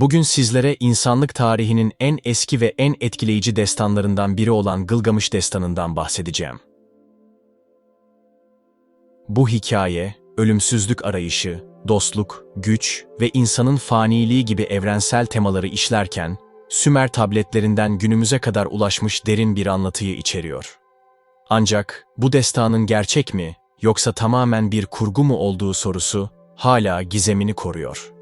Bugün sizlere insanlık tarihinin en eski ve en etkileyici destanlarından biri olan Gılgamış Destanı'ndan bahsedeceğim. Bu hikaye, ölümsüzlük arayışı, dostluk, güç ve insanın faniliği gibi evrensel temaları işlerken, Sümer tabletlerinden günümüze kadar ulaşmış derin bir anlatıyı içeriyor. Ancak bu destanın gerçek mi yoksa tamamen bir kurgu mu olduğu sorusu hala gizemini koruyor.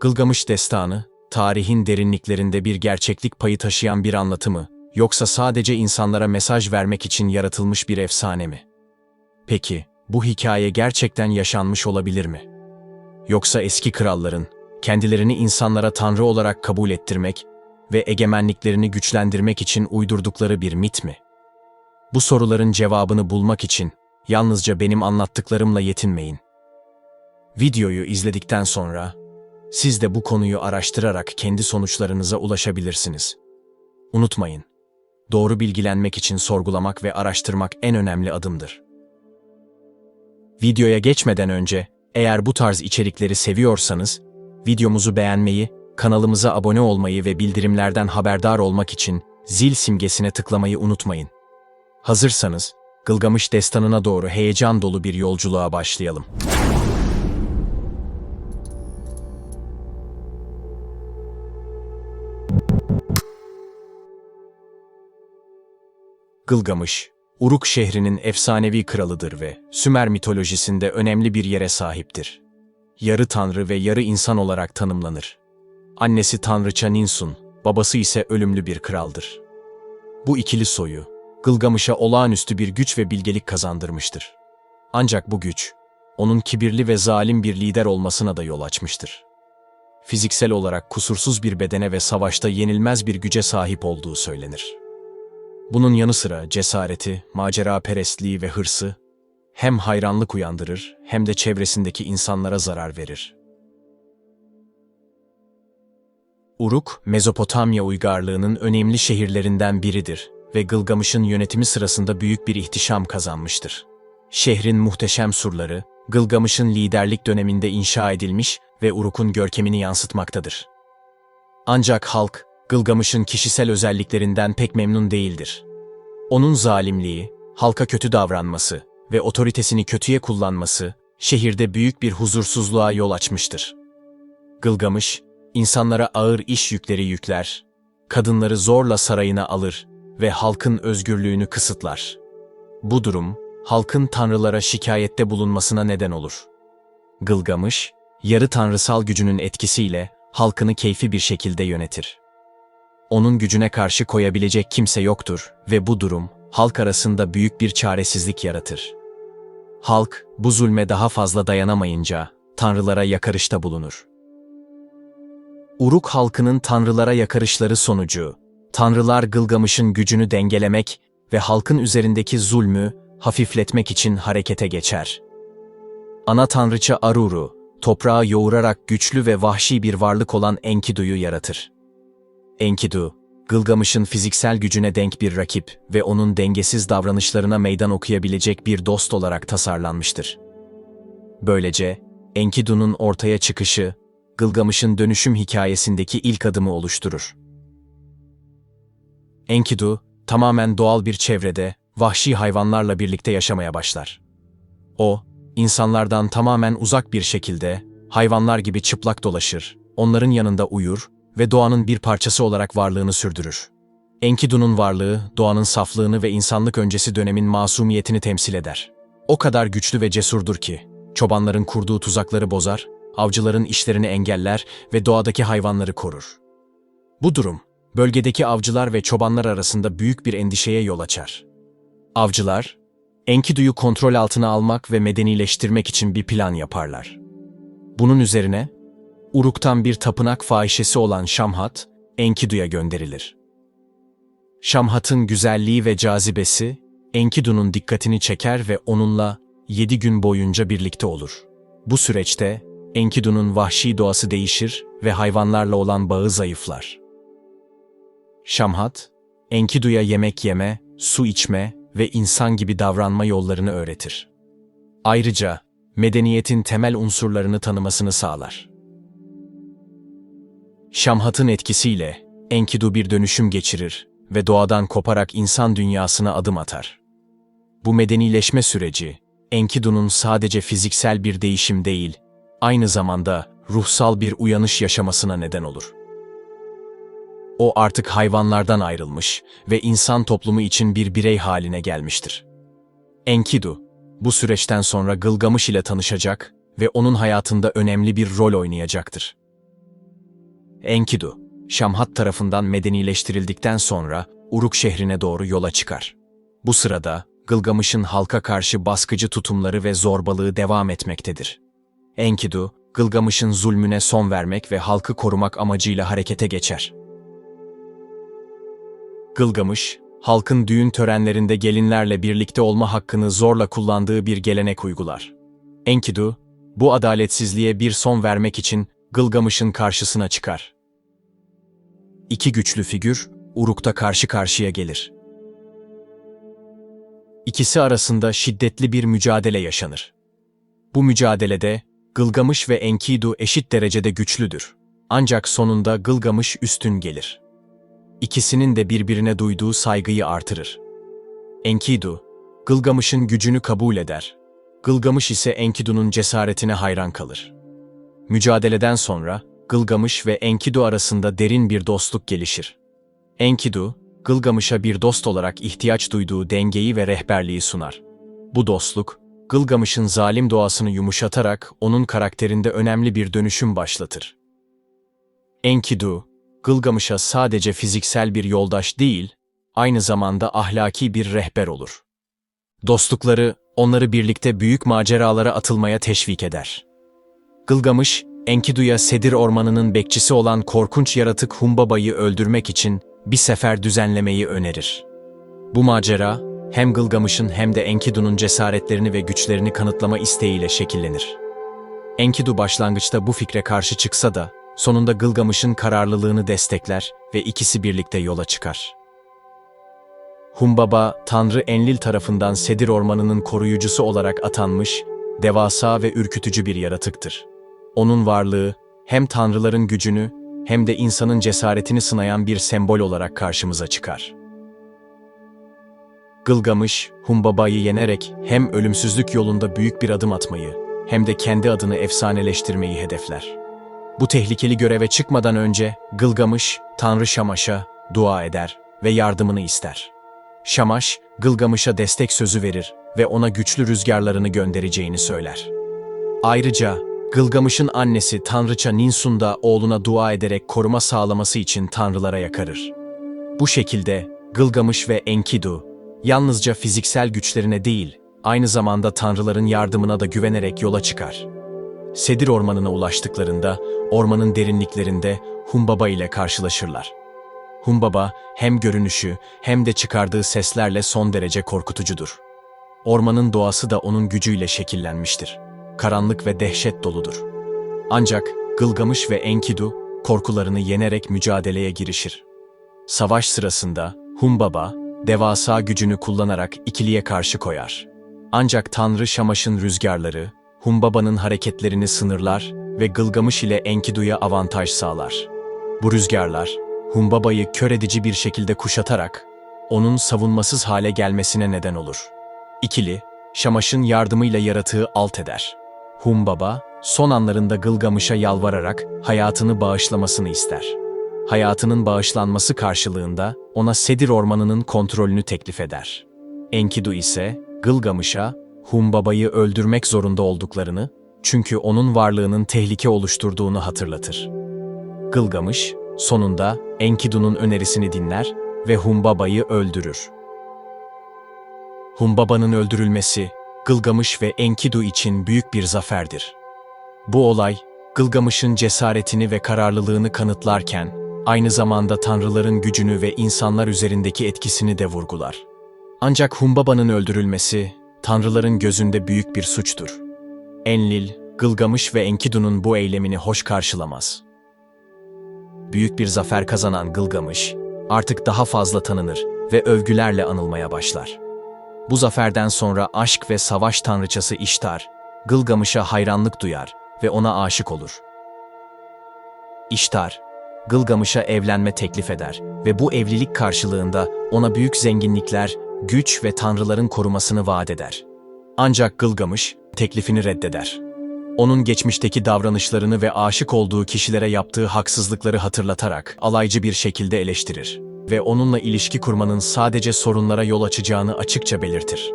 Gılgamış Destanı, tarihin derinliklerinde bir gerçeklik payı taşıyan bir anlatı mı, yoksa sadece insanlara mesaj vermek için yaratılmış bir efsane mi? Peki, bu hikaye gerçekten yaşanmış olabilir mi? Yoksa eski kralların, kendilerini insanlara tanrı olarak kabul ettirmek ve egemenliklerini güçlendirmek için uydurdukları bir mit mi? Bu soruların cevabını bulmak için yalnızca benim anlattıklarımla yetinmeyin. Videoyu izledikten sonra siz de bu konuyu araştırarak kendi sonuçlarınıza ulaşabilirsiniz. Unutmayın, doğru bilgilenmek için sorgulamak ve araştırmak en önemli adımdır. Videoya geçmeden önce, eğer bu tarz içerikleri seviyorsanız, videomuzu beğenmeyi, kanalımıza abone olmayı ve bildirimlerden haberdar olmak için zil simgesine tıklamayı unutmayın. Hazırsanız, Gılgamış destanına doğru heyecan dolu bir yolculuğa başlayalım. Gılgamış, Uruk şehrinin efsanevi kralıdır ve Sümer mitolojisinde önemli bir yere sahiptir. Yarı tanrı ve yarı insan olarak tanımlanır. Annesi tanrıça Ninsun, babası ise ölümlü bir kraldır. Bu ikili soyu, Gılgamış'a olağanüstü bir güç ve bilgelik kazandırmıştır. Ancak bu güç, onun kibirli ve zalim bir lider olmasına da yol açmıştır. Fiziksel olarak kusursuz bir bedene ve savaşta yenilmez bir güce sahip olduğu söylenir. Bunun yanı sıra cesareti, macera perestliği ve hırsı hem hayranlık uyandırır hem de çevresindeki insanlara zarar verir. Uruk, Mezopotamya uygarlığının önemli şehirlerinden biridir ve Gılgamış'ın yönetimi sırasında büyük bir ihtişam kazanmıştır. Şehrin muhteşem surları, Gılgamış'ın liderlik döneminde inşa edilmiş ve Uruk'un görkemini yansıtmaktadır. Ancak halk, Gılgamış'ın kişisel özelliklerinden pek memnun değildir. Onun zalimliği, halka kötü davranması ve otoritesini kötüye kullanması, şehirde büyük bir huzursuzluğa yol açmıştır. Gılgamış, insanlara ağır iş yükleri yükler, kadınları zorla sarayına alır ve halkın özgürlüğünü kısıtlar. Bu durum, halkın tanrılara şikayette bulunmasına neden olur. Gılgamış, yarı tanrısal gücünün etkisiyle halkını keyfi bir şekilde yönetir. Onun gücüne karşı koyabilecek kimse yoktur ve bu durum halk arasında büyük bir çaresizlik yaratır. Halk bu zulme daha fazla dayanamayınca tanrılara yakarışta bulunur. Uruk halkının tanrılara yakarışları sonucu tanrılar Gılgamış'ın gücünü dengelemek ve halkın üzerindeki zulmü hafifletmek için harekete geçer. Ana tanrıça Aruru, toprağı yoğurarak güçlü ve vahşi bir varlık olan Enkidu'yu yaratır. Enkidu, Gılgamış'ın fiziksel gücüne denk bir rakip ve onun dengesiz davranışlarına meydan okuyabilecek bir dost olarak tasarlanmıştır. Böylece, Enkidu'nun ortaya çıkışı, Gılgamış'ın dönüşüm hikayesindeki ilk adımı oluşturur. Enkidu, tamamen doğal bir çevrede, vahşi hayvanlarla birlikte yaşamaya başlar. O, insanlardan tamamen uzak bir şekilde, hayvanlar gibi çıplak dolaşır, onların yanında uyur ve doğanın bir parçası olarak varlığını sürdürür. Enkidu'nun varlığı, doğanın saflığını ve insanlık öncesi dönemin masumiyetini temsil eder. O kadar güçlü ve cesurdur ki, çobanların kurduğu tuzakları bozar, avcıların işlerini engeller ve doğadaki hayvanları korur. Bu durum, bölgedeki avcılar ve çobanlar arasında büyük bir endişeye yol açar. Avcılar, Enkidu'yu kontrol altına almak ve medenileştirmek için bir plan yaparlar. Bunun üzerine, Uruk'tan bir tapınak fahişesi olan Şamhat, Enkidu'ya gönderilir. Şamhat'ın güzelliği ve cazibesi, Enkidu'nun dikkatini çeker ve onunla yedi gün boyunca birlikte olur. Bu süreçte Enkidu'nun vahşi doğası değişir ve hayvanlarla olan bağı zayıflar. Şamhat, Enkidu'ya yemek yeme, su içme ve insan gibi davranma yollarını öğretir. Ayrıca medeniyetin temel unsurlarını tanımasını sağlar. Şamhat'ın etkisiyle Enkidu bir dönüşüm geçirir ve doğadan koparak insan dünyasına adım atar. Bu medenileşme süreci, Enkidu'nun sadece fiziksel bir değişim değil, aynı zamanda ruhsal bir uyanış yaşamasına neden olur. O artık hayvanlardan ayrılmış ve insan toplumu için bir birey haline gelmiştir. Enkidu, bu süreçten sonra Gılgamış ile tanışacak ve onun hayatında önemli bir rol oynayacaktır. Enkidu, Şamhat tarafından medenileştirildikten sonra Uruk şehrine doğru yola çıkar. Bu sırada Gılgamış'ın halka karşı baskıcı tutumları ve zorbalığı devam etmektedir. Enkidu, Gılgamış'ın zulmüne son vermek ve halkı korumak amacıyla harekete geçer. Gılgamış, halkın düğün törenlerinde gelinlerle birlikte olma hakkını zorla kullandığı bir gelenek uygular. Enkidu, bu adaletsizliğe bir son vermek için Gılgamış'ın karşısına çıkar. İki güçlü figür, Uruk'ta karşı karşıya gelir. İkisi arasında şiddetli bir mücadele yaşanır. Bu mücadelede Gılgamış ve Enkidu eşit derecede güçlüdür. Ancak sonunda Gılgamış üstün gelir. İkisinin de birbirine duyduğu saygıyı artırır. Enkidu, Gılgamış'ın gücünü kabul eder. Gılgamış ise Enkidu'nun cesaretine hayran kalır. Mücadeleden sonra Gılgamış ve Enkidu arasında derin bir dostluk gelişir. Enkidu, Gılgamış'a bir dost olarak ihtiyaç duyduğu dengeyi ve rehberliği sunar. Bu dostluk, Gılgamış'ın zalim doğasını yumuşatarak onun karakterinde önemli bir dönüşüm başlatır. Enkidu, Gılgamış'a sadece fiziksel bir yoldaş değil, aynı zamanda ahlaki bir rehber olur. Dostlukları, onları birlikte büyük maceralara atılmaya teşvik eder. Gılgamış, Enkidu'ya Sedir Ormanı'nın bekçisi olan korkunç yaratık Humbaba'yı öldürmek için bir sefer düzenlemeyi önerir. Bu macera, hem Gılgamış'ın hem de Enkidu'nun cesaretlerini ve güçlerini kanıtlama isteğiyle şekillenir. Enkidu başlangıçta bu fikre karşı çıksa da, sonunda Gılgamış'ın kararlılığını destekler ve ikisi birlikte yola çıkar. Humbaba, Tanrı Enlil tarafından Sedir Ormanı'nın koruyucusu olarak atanmış, devasa ve ürkütücü bir yaratıktır. Onun varlığı, hem tanrıların gücünü hem de insanın cesaretini sınayan bir sembol olarak karşımıza çıkar. Gılgamış, Humbaba'yı yenerek hem ölümsüzlük yolunda büyük bir adım atmayı hem de kendi adını efsaneleştirmeyi hedefler. Bu tehlikeli göreve çıkmadan önce Gılgamış, Tanrı Şamaş'a dua eder ve yardımını ister. Şamaş, Gılgamış'a destek sözü verir ve ona güçlü rüzgarlarını göndereceğini söyler. Ayrıca Gılgamış'ın annesi Tanrıça Ninsun da oğluna dua ederek koruma sağlaması için tanrılara yakarır. Bu şekilde Gılgamış ve Enkidu yalnızca fiziksel güçlerine değil, aynı zamanda tanrıların yardımına da güvenerek yola çıkar. Sedir ormanına ulaştıklarında ormanın derinliklerinde Humbaba ile karşılaşırlar. Humbaba hem görünüşü hem de çıkardığı seslerle son derece korkutucudur. Ormanın doğası da onun gücüyle şekillenmiştir. Karanlık ve dehşet doludur. Ancak Gılgamış ve Enkidu korkularını yenerek mücadeleye girişir. Savaş sırasında Humbaba devasa gücünü kullanarak ikiliye karşı koyar. Ancak Tanrı Şamaş'ın rüzgarları Humbaba'nın hareketlerini sınırlar ve Gılgamış ile Enkidu'ya avantaj sağlar. Bu rüzgarlar Humbaba'yı kör edici bir şekilde kuşatarak onun savunmasız hale gelmesine neden olur. İkili, Şamaş'ın yardımıyla yaratığı alt eder. Humbaba, son anlarında Gılgamış'a yalvararak hayatını bağışlamasını ister. Hayatının bağışlanması karşılığında ona Sedir Ormanı'nın kontrolünü teklif eder. Enkidu ise Gılgamış'a Humbaba'yı öldürmek zorunda olduklarını, çünkü onun varlığının tehlike oluşturduğunu hatırlatır. Gılgamış, sonunda Enkidu'nun önerisini dinler ve Humbaba'yı öldürür. Humbaba'nın öldürülmesi, Gılgamış ve Enkidu için büyük bir zaferdir. Bu olay, Gılgamış'ın cesaretini ve kararlılığını kanıtlarken, aynı zamanda tanrıların gücünü ve insanlar üzerindeki etkisini de vurgular. Ancak Humbaba'nın öldürülmesi, tanrıların gözünde büyük bir suçtur. Enlil, Gılgamış ve Enkidu'nun bu eylemini hoş karşılamaz. Büyük bir zafer kazanan Gılgamış, artık daha fazla tanınır ve övgülerle anılmaya başlar. Bu zaferden sonra aşk ve savaş tanrıçası İştar, Gılgamış'a hayranlık duyar ve ona aşık olur. İştar, Gılgamış'a evlenme teklif eder ve bu evlilik karşılığında ona büyük zenginlikler, güç ve tanrıların korumasını vaat eder. Ancak Gılgamış teklifini reddeder. Onun geçmişteki davranışlarını ve aşık olduğu kişilere yaptığı haksızlıkları hatırlatarak alaycı bir şekilde eleştirir ve onunla ilişki kurmanın sadece sorunlara yol açacağını açıkça belirtir.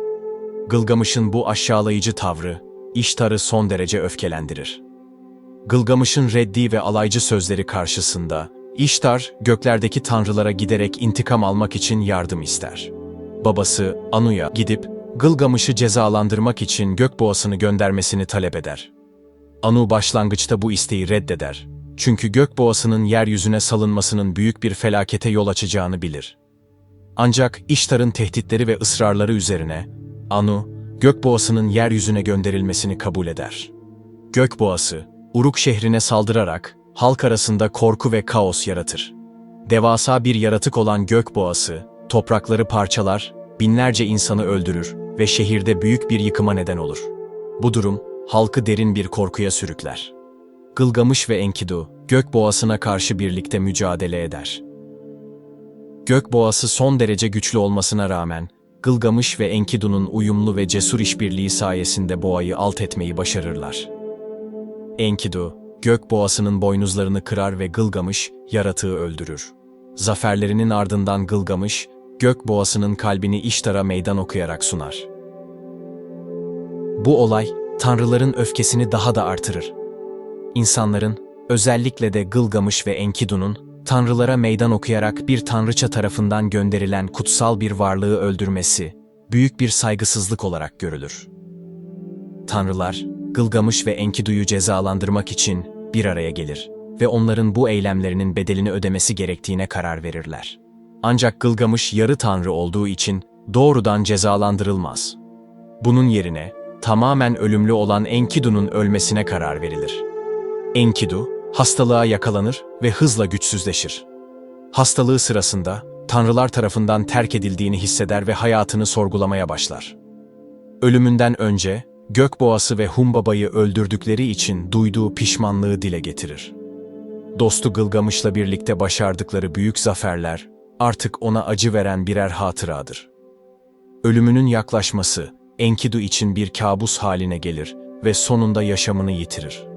Gılgamış'ın bu aşağılayıcı tavrı İştar'ı son derece öfkelendirir. Gılgamış'ın reddi ve alaycı sözleri karşısında İştar göklerdeki tanrılara giderek intikam almak için yardım ister. Babası Anu'ya gidip Gılgamış'ı cezalandırmak için gökboğasını göndermesini talep eder. Anu başlangıçta bu isteği reddeder. Çünkü gökboğasının yeryüzüne salınmasının büyük bir felakete yol açacağını bilir. Ancak İştar'ın tehditleri ve ısrarları üzerine Anu, gökboğasının yeryüzüne gönderilmesini kabul eder. Gökboğası, Uruk şehrine saldırarak halk arasında korku ve kaos yaratır. Devasa bir yaratık olan gökboğası, toprakları parçalar, binlerce insanı öldürür ve şehirde büyük bir yıkıma neden olur. Bu durum, halkı derin bir korkuya sürükler. Gılgamış ve Enkidu, gökboğasına karşı birlikte mücadele eder. Gökboğası son derece güçlü olmasına rağmen, Gılgamış ve Enkidu'nun uyumlu ve cesur işbirliği sayesinde boğayı alt etmeyi başarırlar. Enkidu, gök boğasının boynuzlarını kırar ve Gılgamış, yaratığı öldürür. Zaferlerinin ardından Gılgamış, gök boğasının kalbini İştar'a meydan okuyarak sunar. Bu olay, tanrıların öfkesini daha da artırır. İnsanların, özellikle de Gılgamış ve Enkidu'nun, tanrılara meydan okuyarak bir tanrıça tarafından gönderilen kutsal bir varlığı öldürmesi, büyük bir saygısızlık olarak görülür. Tanrılar, Gılgamış ve Enkidu'yu cezalandırmak için bir araya gelir ve onların bu eylemlerinin bedelini ödemesi gerektiğine karar verirler. Ancak Gılgamış yarı tanrı olduğu için doğrudan cezalandırılmaz. Bunun yerine tamamen ölümlü olan Enkidu'nun ölmesine karar verilir. Enkidu, hastalığa yakalanır ve hızla güçsüzleşir. Hastalığı sırasında tanrılar tarafından terk edildiğini hisseder ve hayatını sorgulamaya başlar. Ölümünden önce Gökboğası ve Humbaba'yı öldürdükleri için duyduğu pişmanlığı dile getirir. Dostu Gılgamış'la birlikte başardıkları büyük zaferler artık ona acı veren birer hatıradır. Ölümünün yaklaşması Enkidu için bir kabus haline gelir ve sonunda yaşamını yitirir.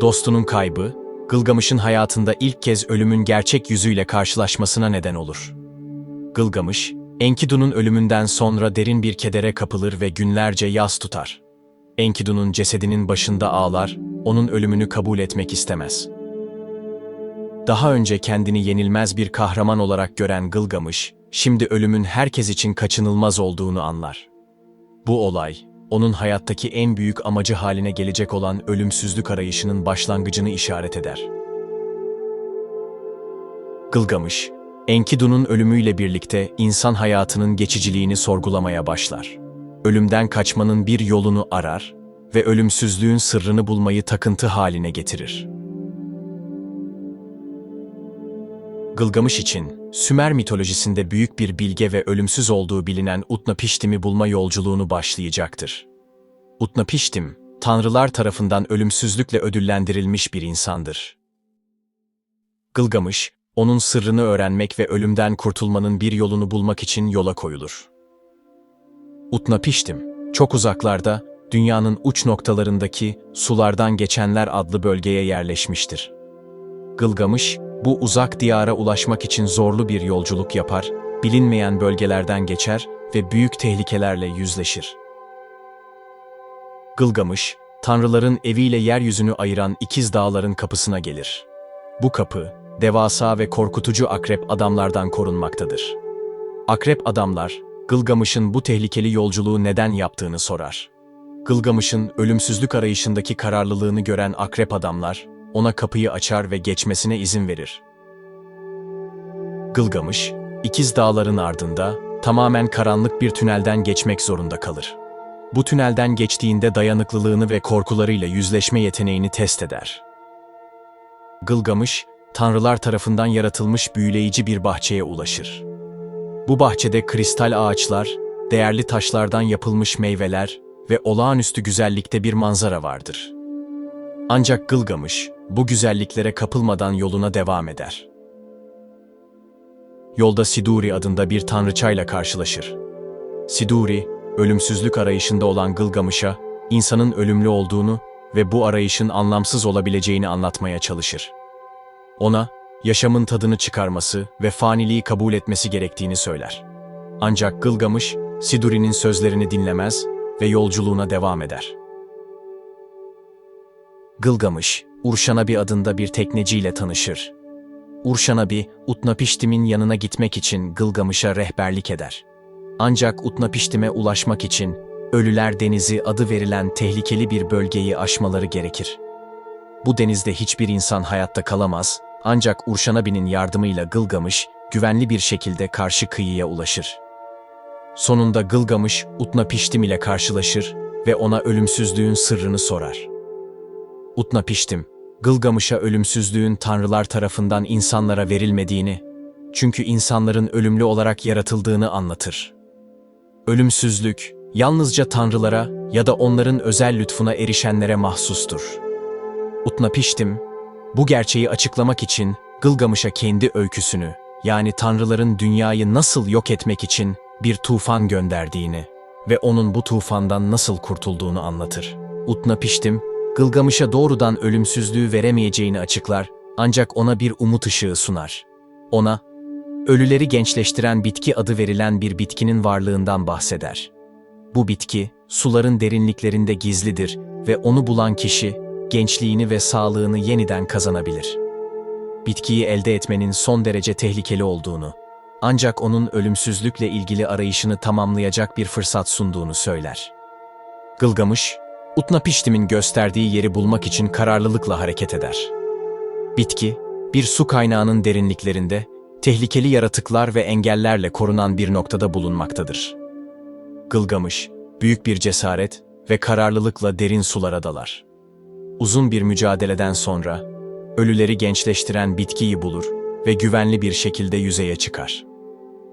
Dostunun kaybı, Gılgamış'ın hayatında ilk kez ölümün gerçek yüzüyle karşılaşmasına neden olur. Gılgamış, Enkidu'nun ölümünden sonra derin bir kedere kapılır ve günlerce yas tutar. Enkidu'nun cesedinin başında ağlar, onun ölümünü kabul etmek istemez. Daha önce kendini yenilmez bir kahraman olarak gören Gılgamış, şimdi ölümün herkes için kaçınılmaz olduğunu anlar. Bu olay, onun hayattaki en büyük amacı haline gelecek olan ölümsüzlük arayışının başlangıcını işaret eder. Gılgamış, Enkidu'nun ölümüyle birlikte insan hayatının geçiciliğini sorgulamaya başlar. Ölümden kaçmanın bir yolunu arar ve ölümsüzlüğün sırrını bulmayı takıntı haline getirir. Gılgamış için Sümer mitolojisinde büyük bir bilge ve ölümsüz olduğu bilinen Utnapiştim'i bulma yolculuğunu başlayacaktır. Utnapiştim, tanrılar tarafından ölümsüzlükle ödüllendirilmiş bir insandır. Gılgamış, onun sırrını öğrenmek ve ölümden kurtulmanın bir yolunu bulmak için yola koyulur. Utnapiştim, çok uzaklarda, dünyanın uç noktalarındaki Sulardan Geçenler adlı bölgeye yerleşmiştir. Gılgamış, bu uzak diyara ulaşmak için zorlu bir yolculuk yapar, bilinmeyen bölgelerden geçer ve büyük tehlikelerle yüzleşir. Gılgamış, tanrıların eviyle yeryüzünü ayıran ikiz dağların kapısına gelir. Bu kapı, devasa ve korkutucu akrep adamlardan korunmaktadır. Akrep adamlar, Gılgamış'ın bu tehlikeli yolculuğu neden yaptığını sorar. Gılgamış'ın ölümsüzlük arayışındaki kararlılığını gören akrep adamlar, ona kapıyı açar ve geçmesine izin verir. Gılgamış, ikiz dağların ardında tamamen karanlık bir tünelden geçmek zorunda kalır. Bu tünelden geçtiğinde dayanıklılığını ve korkularıyla yüzleşme yeteneğini test eder. Gılgamış, tanrılar tarafından yaratılmış büyüleyici bir bahçeye ulaşır. Bu bahçede kristal ağaçlar, değerli taşlardan yapılmış meyveler ve olağanüstü güzellikte bir manzara vardır. Ancak Gılgamış bu güzelliklere kapılmadan yoluna devam eder. Yolda Siduri adında bir tanrıçayla karşılaşır. Siduri, ölümsüzlük arayışında olan Gılgamış'a insanın ölümlü olduğunu ve bu arayışın anlamsız olabileceğini anlatmaya çalışır. Ona yaşamın tadını çıkarması ve faniliği kabul etmesi gerektiğini söyler. Ancak Gılgamış, Siduri'nin sözlerini dinlemez ve yolculuğuna devam eder. Gılgamış, Urşanabi adında bir tekneciyle tanışır. Urşanabi, Utnapiştim'in yanına gitmek için Gılgamış'a rehberlik eder. Ancak Utnapiştim'e ulaşmak için Ölüler Denizi adı verilen tehlikeli bir bölgeyi aşmaları gerekir. Bu denizde hiçbir insan hayatta kalamaz, ancak Urşanabi'nin yardımıyla Gılgamış güvenli bir şekilde karşı kıyıya ulaşır. Sonunda Gılgamış Utnapiştim ile karşılaşır ve ona ölümsüzlüğün sırrını sorar. Utnapiştim, Gılgamış'a ölümsüzlüğün tanrılar tarafından insanlara verilmediğini, çünkü insanların ölümlü olarak yaratıldığını anlatır. Ölümsüzlük, yalnızca tanrılara ya da onların özel lütfuna erişenlere mahsustur. Utnapiştim, bu gerçeği açıklamak için Gılgamış'a kendi öyküsünü, yani tanrıların dünyayı nasıl yok etmek için bir tufan gönderdiğini ve onun bu tufandan nasıl kurtulduğunu anlatır. Utnapiştim, Gılgamış'a doğrudan ölümsüzlüğü veremeyeceğini açıklar ancak ona bir umut ışığı sunar. Ona, ölüleri gençleştiren bitki adı verilen bir bitkinin varlığından bahseder. Bu bitki, suların derinliklerinde gizlidir ve onu bulan kişi, gençliğini ve sağlığını yeniden kazanabilir. Bitkiyi elde etmenin son derece tehlikeli olduğunu, ancak onun ölümsüzlükle ilgili arayışını tamamlayacak bir fırsat sunduğunu söyler. Gılgamış, Utnapiştim'in gösterdiği yeri bulmak için kararlılıkla hareket eder. Bitki, bir su kaynağının derinliklerinde, tehlikeli yaratıklar ve engellerle korunan bir noktada bulunmaktadır. Gılgamış, büyük bir cesaret ve kararlılıkla derin sulara dalar. Uzun bir mücadeleden sonra, ölüleri gençleştiren bitkiyi bulur ve güvenli bir şekilde yüzeye çıkar.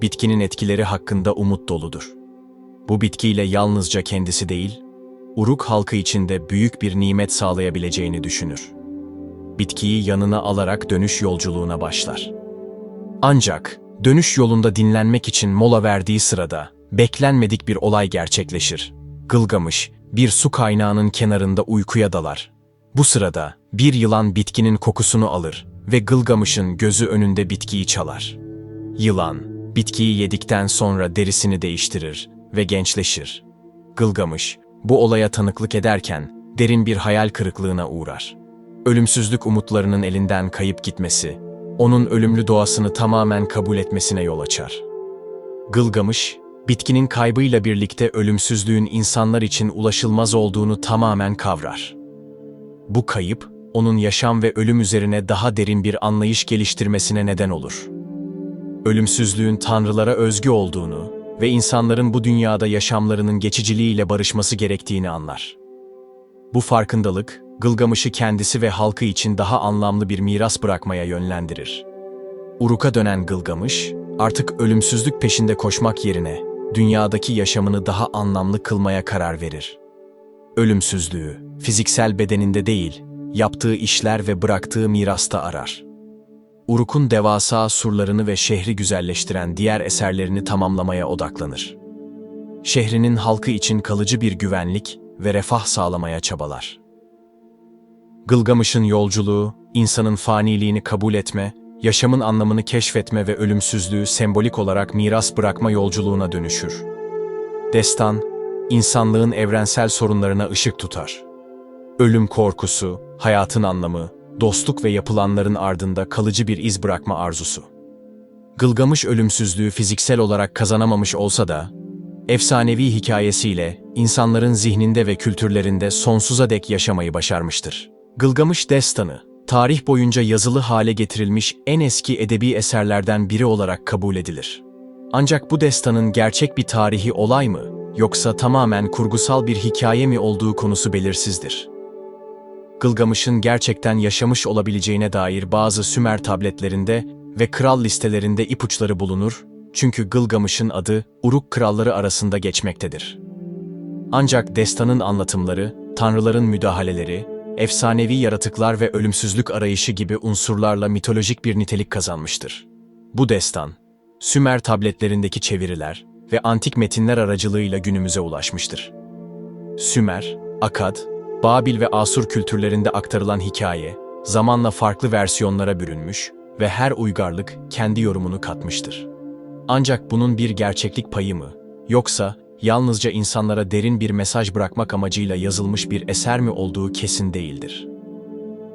Bitkinin etkileri hakkında umut doludur. Bu bitkiyle yalnızca kendisi değil, Uruk halkı için de büyük bir nimet sağlayabileceğini düşünür. Bitkiyi yanına alarak dönüş yolculuğuna başlar. Ancak dönüş yolunda dinlenmek için mola verdiği sırada beklenmedik bir olay gerçekleşir. Gılgamış bir su kaynağının kenarında uykuya dalar. Bu sırada bir yılan bitkinin kokusunu alır ve Gılgamış'ın gözü önünde bitkiyi çalar. Yılan, bitkiyi yedikten sonra derisini değiştirir ve gençleşir. Gılgamış, bu olaya tanıklık ederken derin bir hayal kırıklığına uğrar. Ölümsüzlük umutlarının elinden kayıp gitmesi, onun ölümlü doğasını tamamen kabul etmesine yol açar. Gılgamış, bitkinin kaybıyla birlikte ölümsüzlüğün insanlar için ulaşılmaz olduğunu tamamen kavrar. Bu kayıp, onun yaşam ve ölüm üzerine daha derin bir anlayış geliştirmesine neden olur. Ölümsüzlüğün tanrılara özgü olduğunu ve insanların bu dünyada yaşamlarının geçiciliğiyle barışması gerektiğini anlar. Bu farkındalık, Gılgamış'ı kendisi ve halkı için daha anlamlı bir miras bırakmaya yönlendirir. Uruk'a dönen Gılgamış, artık ölümsüzlük peşinde koşmak yerine dünyadaki yaşamını daha anlamlı kılmaya karar verir. Ölümsüzlüğü, fiziksel bedeninde değil, yaptığı işler ve bıraktığı mirasta arar. Uruk'un devasa surlarını ve şehri güzelleştiren diğer eserlerini tamamlamaya odaklanır. Şehrinin halkı için kalıcı bir güvenlik ve refah sağlamaya çabalar. Gılgamış'ın yolculuğu, insanın faniliğini kabul etme, yaşamın anlamını keşfetme ve ölümsüzlüğü sembolik olarak miras bırakma yolculuğuna dönüşür. Destan, insanlığın evrensel sorunlarına ışık tutar. Ölüm korkusu, hayatın anlamı, dostluk ve yapılanların ardında kalıcı bir iz bırakma arzusu. Gılgamış ölümsüzlüğü fiziksel olarak kazanamamış olsa da, efsanevi hikayesiyle insanların zihninde ve kültürlerinde sonsuza dek yaşamayı başarmıştır. Gılgamış Destanı, tarih boyunca yazılı hale getirilmiş en eski edebi eserlerden biri olarak kabul edilir. Ancak bu destanın gerçek bir tarihi olay mı, yoksa tamamen kurgusal bir hikaye mi olduğu konusu belirsizdir. Gılgamış'ın gerçekten yaşamış olabileceğine dair bazı Sümer tabletlerinde ve kral listelerinde ipuçları bulunur, çünkü Gılgamış'ın adı Uruk kralları arasında geçmektedir. Ancak destanın anlatımları, tanrıların müdahaleleri, efsanevi yaratıklar ve ölümsüzlük arayışı gibi unsurlarla mitolojik bir nitelik kazanmıştır. Bu destan, Sümer tabletlerindeki çeviriler ve antik metinler aracılığıyla günümüze ulaşmıştır. Sümer, Akad, Babil ve Asur kültürlerinde aktarılan hikaye, zamanla farklı versiyonlara bürünmüş ve her uygarlık kendi yorumunu katmıştır. Ancak bunun bir gerçeklik payı mı, yoksa yalnızca insanlara derin bir mesaj bırakmak amacıyla yazılmış bir eser mi olduğu kesin değildir.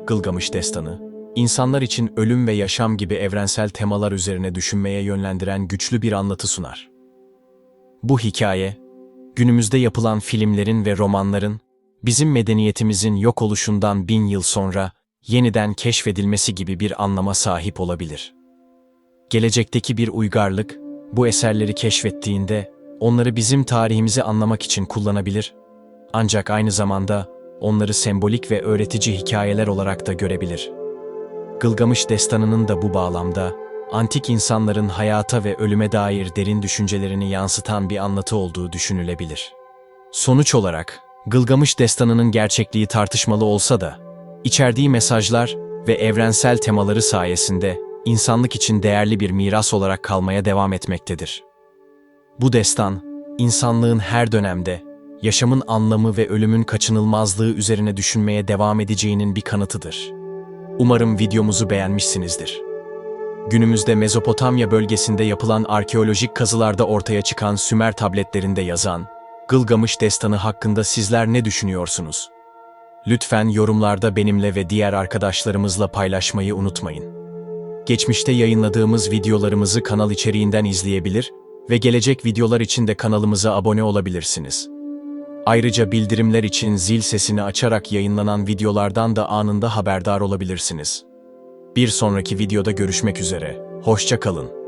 Gılgamış Destanı, insanlar için ölüm ve yaşam gibi evrensel temalar üzerine düşünmeye yönlendiren güçlü bir anlatı sunar. Bu hikaye, günümüzde yapılan filmlerin ve romanların, bizim medeniyetimizin yok oluşundan bin yıl sonra yeniden keşfedilmesi gibi bir anlama sahip olabilir. Gelecekteki bir uygarlık, bu eserleri keşfettiğinde, onları bizim tarihimizi anlamak için kullanabilir. Ancak aynı zamanda onları sembolik ve öğretici hikayeler olarak da görebilir. Gılgamış destanının da bu bağlamda, antik insanların hayata ve ölüme dair derin düşüncelerini yansıtan bir anlatı olduğu düşünülebilir. Sonuç olarak, Gılgamış destanının gerçekliği tartışmalı olsa da, içerdiği mesajlar ve evrensel temaları sayesinde insanlık için değerli bir miras olarak kalmaya devam etmektedir. Bu destan, insanlığın her dönemde yaşamın anlamı ve ölümün kaçınılmazlığı üzerine düşünmeye devam edeceğinin bir kanıtıdır. Umarım videomuzu beğenmişsinizdir. Günümüzde Mezopotamya bölgesinde yapılan arkeolojik kazılarda ortaya çıkan Sümer tabletlerinde yazan Gılgamış destanı hakkında sizler ne düşünüyorsunuz? Lütfen yorumlarda benimle ve diğer arkadaşlarımızla paylaşmayı unutmayın. Geçmişte yayınladığımız videolarımızı kanal içeriğinden izleyebilir ve gelecek videolar için de kanalımıza abone olabilirsiniz. Ayrıca bildirimler için zil sesini açarak yayınlanan videolardan da anında haberdar olabilirsiniz. Bir sonraki videoda görüşmek üzere. Hoşça kalın.